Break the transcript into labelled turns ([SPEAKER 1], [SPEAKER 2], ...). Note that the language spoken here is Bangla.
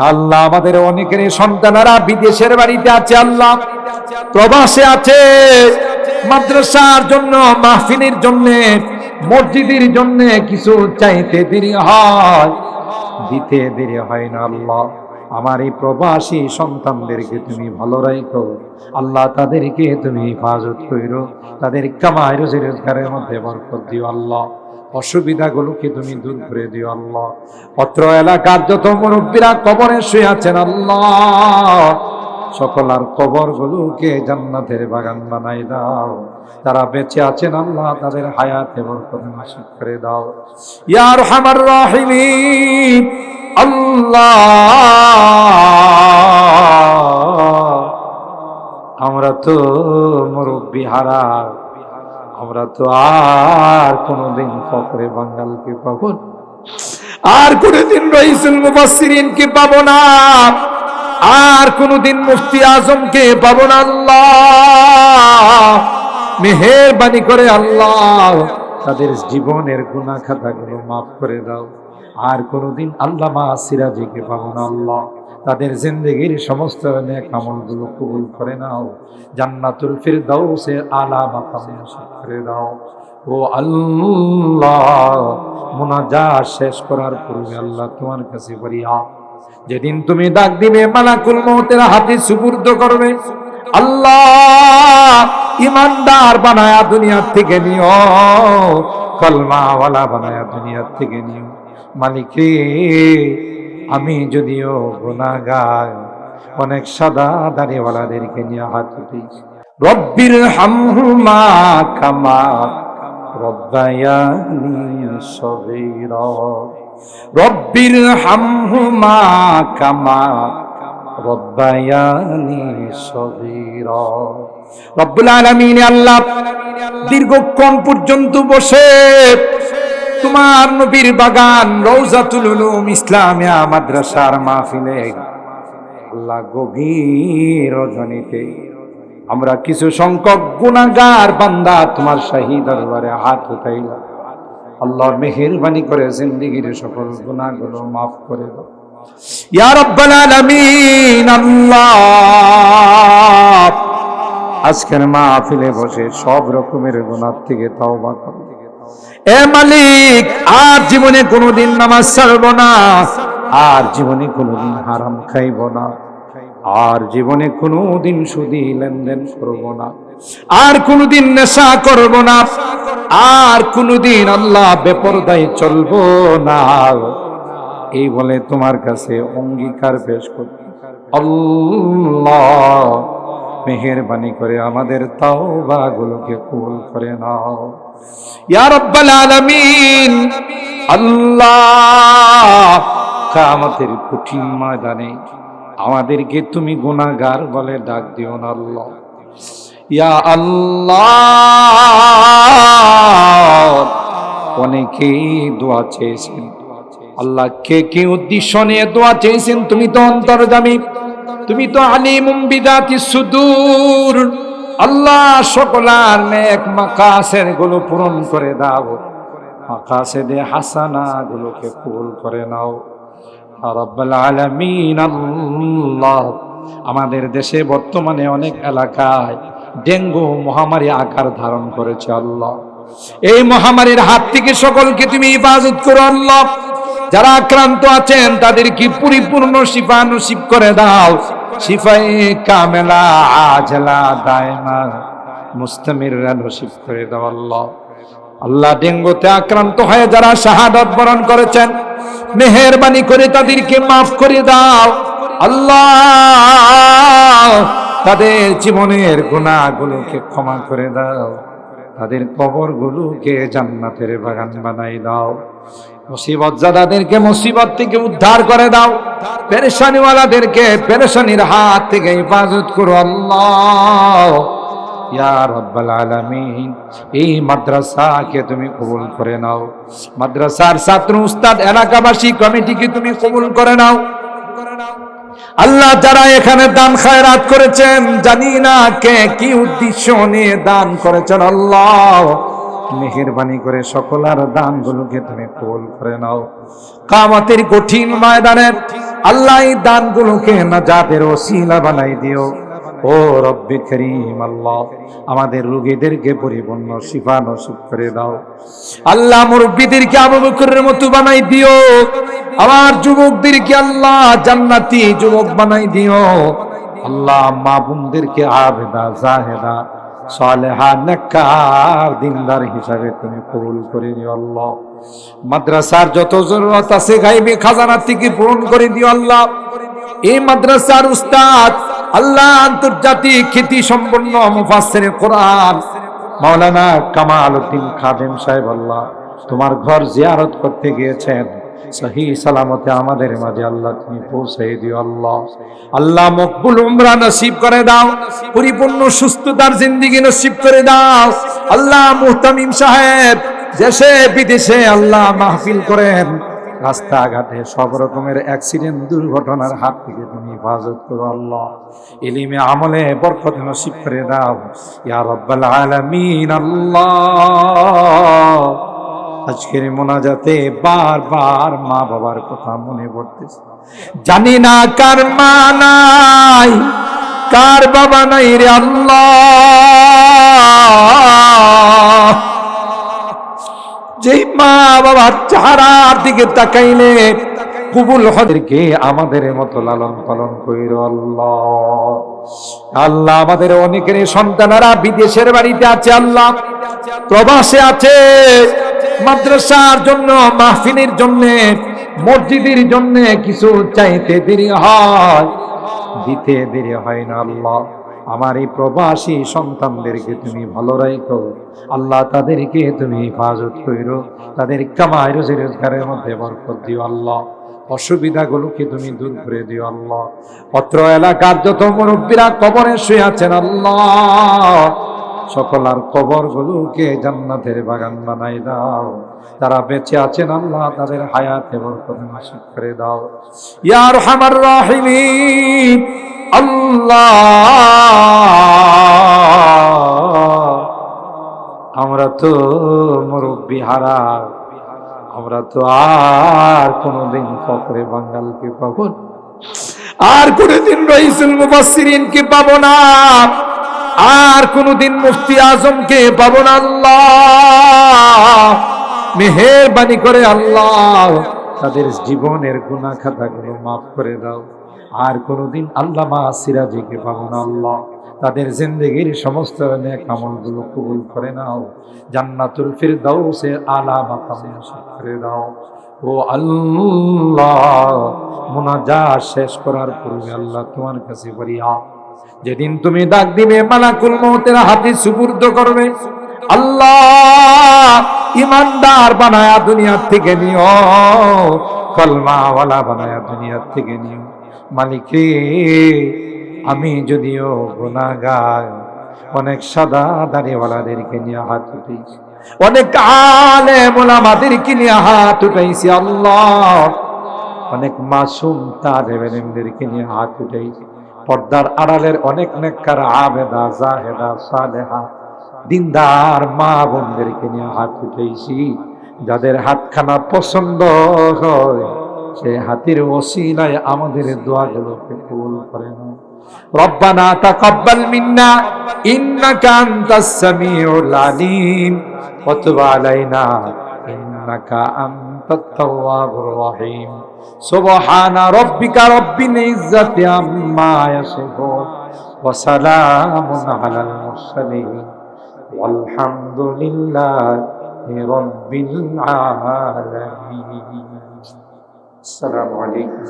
[SPEAKER 1] আল্লাহ আমাদের অনেকের সন্তানেরা বিদেশের বাড়িতে আছে, আল্লাহ। প্রবাসে আছে, মাদ্রাসার জন্য, মাহফিলের জন্য, মসজিদের জন্য কিছু চাইতে দেরি হয়। দিতে দেরি হয় না, আল্লাহ। আমার এই প্রবাসী সন্তানদেরকে তুমি ভালো রাখো। আল্লাহ তাদেরকে তুমি হেফাজত করো। তাদের কামাই রোজি রোজগারের মধ্যে বরকত দিও, আল্লাহ। অসুবিধাগুলোকে তুমি দূর করে দিও আল্লাহ। অত্র এলাকার যত মুরব্বীরা কবরে শুয়ে আছেন আল্লাহ, সকল আর কবর গুলোকে জান্নাতের বাগান বানাই দাও। তারা বেঁচে আছেন আল্লাহ, তাদের হায়াতে বরকত নসিব করে দাও। ইয়ার হামার রাহিমিন, আল্লাহ, আমরা তো মুরব্বী হারা। আমরা তো আর কোনোদিন ফকরে বাঙ্গালকে পাবো আর কোনোদিন রইসুল মুবাসসিরিনকে পাবো না। আর কোনোদিন মুফতি আজমকে পাবো না আল্লাহ। মেহেরবানি করে আল্লাহ। তাদের জীবনের গুনাহ খাতাগুলো মাফ করে দাও। আর কোনোদিন আল্লাহ মা সিরাজিকে পাবো না আল্লাহ। তাদের জিন্দগির সমস্ত নেক আমলগুলো কবুল করে নাও। জান্নাতুল ফিরদাউসে আলা মাকাম করে দাও। ও আল্লাহ মুনাজাত শেষ করার পূর্বে আল্লাহ তোমার কাছে বলিয়া যেদিন তুমি ডাক দিবে, মালাকুল মৌতের হাতে সুপুর্দ করবে। আল্লাহ, ইমানদার বানায়া দুনিয়ার থেকে নিও। কলমাওয়ালা বানায়া দুনিয়ার থেকে নিও। মালিক আমি যদিও গুনাগার অনেক সাদা দাড়িওয়ালাদেরকে নিয়ে হাত উঠি রব্বির হামহুমা কামা রব্বায়ানি সগীরা। রব্বির হামহুমা কামা রব্বায়ানি সগীরা। রব্বুল আলামিন, আল্লাহ দীর্ঘক্ষণ পর্যন্ত বসে তোমার নবীর বাগান রৌজাতুল উলুম ইসলামিয়া মাদ্রাসার মাহফিলে। আল্লাহ গভীর রজনীতে। আমরা কিছু সংখ্যক গুণাগার বান্দা তোমার শাহী দরবারে হাত উঠাইলাম। আল্লাহর মেহেরবানি করে জিন্দিগির সকল গুণাগুলো মাফ করে দাও। ইয়া রাব্বাল আলামিন, আল্লাহ! আজকের মাহফিলে বসে সব রকমের গুনাহ থেকে তওবা করো। এ মালিক, আর জীবনে কোনোদিন নামাজ ছাড়ব না। আর জীবনে কোনোদিন হারাম খাইব না। আর জীবনে কোনোদিন সুদি লেনদেন করব না। আর কোনোদিন নেশা করব না। আর কোনোদিন আল্লাহ বেপরদায় চলবো না। এই বলে তোমার কাছে অঙ্গীকার পেশ করতে আল্লাহ, মেহেরবানি করে আমাদের তাওবা গুলোকে কবুল করে নাও। আলামিন, আল্লাহ কঠিন ময়দানে আমাদেরকে তুমি গুনাহগার বলে ডাক দিও না আল্লাহ। ইয়া আল্লাহ, অনেকেই দোয়া চেয়েছেন। আল্লাহ, কে কে উদ্দেশ্য নিয়ে দোয়া চেয়েছেন? তুমি তো অন্তর্জামী, তুমি তো বিদাতি সুদূর। আল্লাহ সকলার নেক মাকাসেরগুলো পূরণ করে দাও। মাকাসে দে হাসানা গুলোকে কবুল করে নাও। রব্বাল আলামিন আল্লাহ, আমাদের দেশে বর্তমানে অনেক এলাকায় ডেঙ্গু মহামারী আকার ধারণ করেছে আল্লাহ। এই মহামারীর হাত থেকে সকলকে তুমি ইবাদত করো আল্লাহ। যারা আক্রান্ত আছেন, তাদেরকে পরিপূর্ণ শিফা নসিব করে দাও। শিফাই কামেলা আজলা দায়মা মুস্তমির রসিফ করে দাও আল্লাহ। ডেঙ্গুতে আক্রান্ত হয়ে যারা শাহাদত বরণ করেছেন, মেহেরবানি করে তাদেরকে মাফ করে দাও। আল্লাহ তাদের জীবনের গুণাগুলোকে ক্ষমা করে দাও। তাদের কবরগুলোকে জান্নাতের বাগান বানাই দাও। মুসিবত জাদাদেরকে মুসিবত থেকে উদ্ধার করে দাও। পেরেশানিওয়ালাদেরকে পেরেশানির হাত থেকে হেফাজত করো আল্লাহ। এই মাদ্রাসাকে তুমি কবুল করে নাও। মাদ্রাসার ছাত্র, উস্তাদ, এলাকাবাসী, কমিটিকে তুমি কবুল করে নাও। আল্লাহ যারা এখানে দান খায়রাত করেছেন, জানি না কে কি উদ্দেশ্য নিয়ে দান করেছেন। আল্লাহ মেহেরবানি করে সকলার দানগুলোকে তুমি কবুল করে নাও। কামাতের কঠিন ময়দানে আল্লাহ এই দানগুলোকে না যাদের ওসিলা বানাই দিও। ও রব্বে করিম, আল্লাহ আমাদের রোগীদেরকে পরিপূর্ণ শিফা নসিব করে দাও। আল্লাহ মুরব্বীদেরকে আবু বকরের মতো বানাই দিও। আমার যুবকদেরকে আল্লাহ জান্নাতি যুবক বানাই দিও। আল্লাহ মা বোনদেরকে আবেদা, জাহেদা, সালেহা, নেককার, দিনদার হিসাবে তুমি কবুল করে দিও আল্লাহ। মাদ্রাসার যত জরুরত আছে গাইবে খাজানা থেকে পূরণ করে দিও আল্লাহ। এই মাদ্রাসার উস্তাদ আল্লাহ আন্তর্জাতিক খ্যাতি সম্পন্ন মুফাসসির কোরআন মাওলানা কামাল উদ্দিন খাদেম সাহেব আল্লাহ, তোমার ঘর জিয়ারত করতে গিয়েছেন। সহি সালামতে আমাদের মাঝে আল্লাহ তুমি পৌঁছে দিও আল্লাহ। আল্লাহ মকবুল উমরা নসিব করে দাও, পরিপূর্ণ সুস্থতার জিন্দিগি নসিব করে দাও। আল্লাহ মুহতামিম সাহেব, দেশে বিদেশে আল্লাহ মাহফিল করেন। রাস্তাঘাটে সব রকমের অ্যাক্সিডেন্ট দুর্ঘটনার হাত থেকে তুমি হেফাজত করো আল্লাহ। ইলিমে আমলে বরকত নসিব করে দাও। ইয়া রব্বাল আলামিন, আল্লাহ। আজকের মোনাজাতে বারবার মা বাবার কথা মনে পড়তেছে। জানি না কার মা নাই, কার বাবা নাই রে আল্লাহ। যেই মা বাবার চেহারার দিকে তাকাইলে কুবুল হদেরকে আমাদের মতো লালন পালন কইর আল্লাহ। আল্লাহ আমাদের অনেকের সন্তানেরা বিদেশের বাড়িতে আছে, আল্লাহ। প্রবাসে আছে। মাদ্রাসার জন্য, মাহফিলের জন্য, মসজিদের জন্য কিছু চাইতে দেরি হয়। দিতে দেরি হয় না আল্লাহ। আমার এই প্রবাসী সন্তানদেরকে তুমি ভালো রাখো। আল্লাহ তাদেরকে তুমি হেফাজত করো। তাদের কামাই রোজি রোজগারের মধ্যে বরকত দিও আল্লাহ। অসুবিধাগুলোকে তুমি দূর করে দিও আল্লাহ। অত্র এলাকার যত মুরব্বীরা কবরে শুয়ে আছেন আল্লাহ সকল আর কবর গুলোকে জান্নাতের বাগান বানাই দাও। তারা বেঁচে আছেন আল্লাহ, তাদের হায়াতে বরকত নসিব করে দাও। ইয়ার হামার রাহিমিন, আল্লাহ। আমরা তো মুরব্বী হারা। আমরা তো আর কোনোদিন ফকরে বাঙ্গালকে পাবো না। আর কোনোদিন রইসুল মুবাসসিরিনকে পাবো না। আর কোনোদিন মুফতি আজমকে পাবো না আল্লাহ। মেহেরবানি করে আল্লাহ। তাদের জীবনের গুনাহ খাতাগুলো মাফ করে দাও। আর কোনোদিন আল্লামা সিরাজিকে পাবো না আল্লাহ। তাদের জিন্দগির সমস্ত নেক আমলগুলো কবুল করে নাও। জান্নাতুল ফিরদাউসের আলা মাকাম করে দাও। ও আল্লাহ, মুনাজাত শেষ করার পূর্বে আল্লাহ তোমার কাছে বলিয়া যেদিন তুমি ডাক দিবে, মালাকুল মৌতের হাতে সুপুর্দ করবে। আল্লাহ, ইমানদার বানায়া দুনিয়ার থেকে নিও। কলমাওয়ালা বানায়া দুনিয়ার থেকে নিও। মালিক, আমি যদিও গুনাগার অনেক সাদা দাড়িওয়ালাদেরকে নিয়ে হাত উঠেছি অনেক আলে মোলামাদেরকে নিয়ে হাত উঠাইছি, আল্লাহ। অনেক মাসুম তাদেরকে নিয়ে হাত উঠাইছি। পর্দার আড়ালের অনেক নেককার আবেদা জাহেদা সালেহা দিনদার মা বোনদেরকে নিয়ে হাত উঠেছি যাদের হাতখানা পছন্দ হয় সে হাতির ওসিলায় আমাদের দোয়াগুলোকে কবুল করে না ربنا تقبل منا إنك أنت السميع العليم وتب علينا إنك أنت التواب الرحيم سبحان ربك رب العزة عما يصفون وسلام على المرسلين والحمد لله رب العالمين السلام عليكم